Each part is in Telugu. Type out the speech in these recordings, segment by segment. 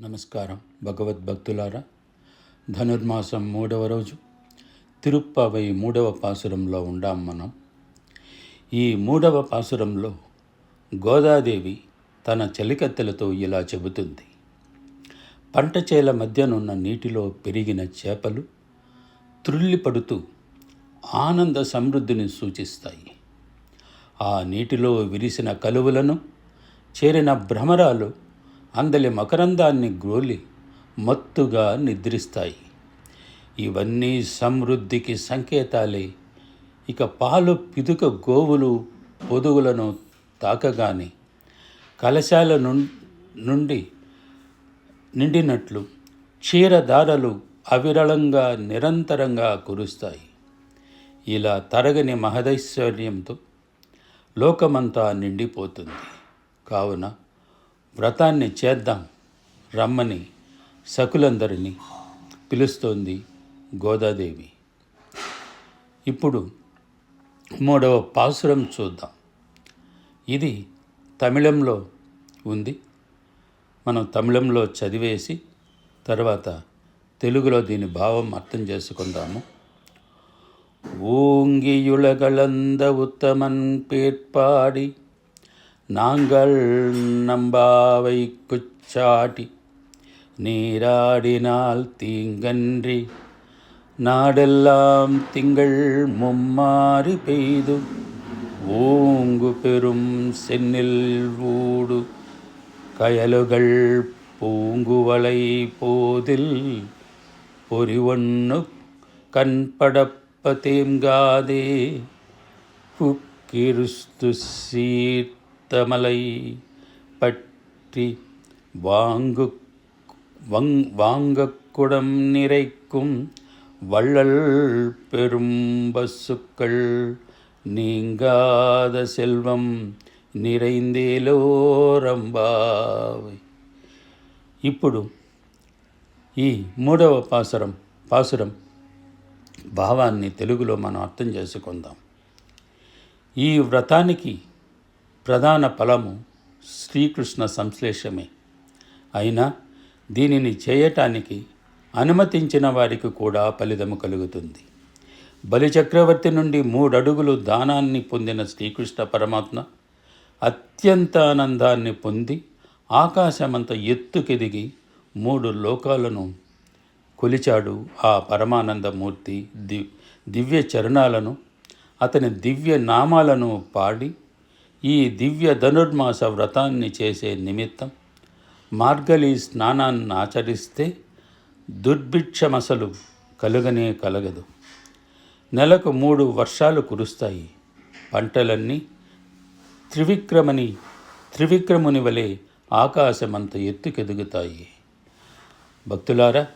నమస్కారం భగవద్భక్తులారా ధనుర్మాసం మూడవ రోజు తిరుప్పవై మూడవ పాసురంలో ఉండాం మనం. ఈ మూడవ పాసురంలో గోదాదేవి తన చెలికత్తెలతో ఇలా చెబుతుంది. పంట చేల మధ్యనున్న నీటిలో పెరిగిన చేపలు త్రుళ్ళిపడుతూ ఆనంద సమృద్ధిని సూచిస్తాయి. ఆ నీటిలో విరిసిన కలువలను చేరిన భ్రమరాలు అందలి మకరందాన్ని గ్రోలి మత్తుగా నిద్రిస్తాయి. ఇవన్నీ సమృద్ధికి సంకేతాలే. ఇక పాలు పిదుక గోవులు పొదుగులను తాకగానే కలశాల నుండి నిండినట్లు క్షీరధారలు అవిరళంగా నిరంతరంగా కురుస్తాయి. ఇలా తరగని మహదైశ్వర్యంతో లోకమంతా నిండిపోతుంది. కావున వ్రతాన్ని చేద్దాం రమ్మని సకులందరినీ పిలుస్తోంది గోదాదేవి ఇప్పుడు మూడవ పాసురం చూద్దాం ఇది తమిళంలో ఉంది మనం తమిళంలో చదివేసి తర్వాత తెలుగులో దీని భావం అర్థం చేసుకుందాము ஓங்கியுலகளந்த உத்தமன் பேட்பாடி நாங்கள் நம்பாவை குச்சாட்டி நீராடினால் தீங்கன்றி நாடெல்லாம் திங்கள் மும்மாறி பெய்து ஓங்கு பெரும் சென்னில் ஊடு கயலுகள் பூங்குவலை போதில் பொறிவொன்னு கண்படப்பதேங்காதே சீர் తమలై పట్టి వాంగు వంగ్ வாங்கக்குடம் நிறைக்கும் வள்ளல் பெரும் பசுக்கள் நீங்காத செல்வம் நிறைந்தேலோరంబావై ఇప్పుడు ఈ మూడవ పాసురం పాసురం భావాన్ని తెలుగులో మనం అర్థం చేసుకుందాం. ఈ వ్రతానికి ప్రధాన ఫలము శ్రీకృష్ణ సంశ్లేషమే. అయినా దీనిని చేయటానికి అనుమతించిన వారికి కూడా ఫలితము కలుగుతుంది. బలిచక్రవర్తి నుండి మూడడుగులు దానాన్ని పొందిన శ్రీకృష్ణ పరమాత్మ అత్యంత ఆనందాన్ని పొంది ఆకాశమంత ఎత్తుకెదిగి మూడు లోకాలను కొలిచాడు ఆ పరమానందమూర్తి దివ్ దివ్య చరణాలను అతని దివ్య నామాలను పాడి ఈ దివ్య ధనుర్మాస వ్రతాన్ని చేసే నిమిత్తం మార్గలి స్నానాన్ని ఆచరిస్తే దుర్భిక్షమసలు కలుగనే కలగదు. నెలకు మూడు వర్షాలు కురుస్తాయి. పంటలన్నీ త్రివిక్రమని త్రివిక్రముని వలె ఆకాశమంత ఎత్తుకెదుగుతాయి. భక్తులారా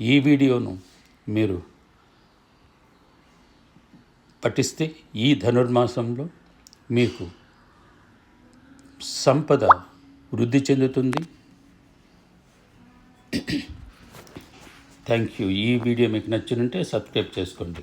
ఈ వీడియోను మీరు పఠిస్తే ఈ ధనుర్మాసంలో మీకు సంపద వృద్ధి చెందుతుంది. థ్యాంక్ యూ ఈ వీడియో మీకు నచ్చినంటే సబ్స్క్రైబ్ చేసుకోండి.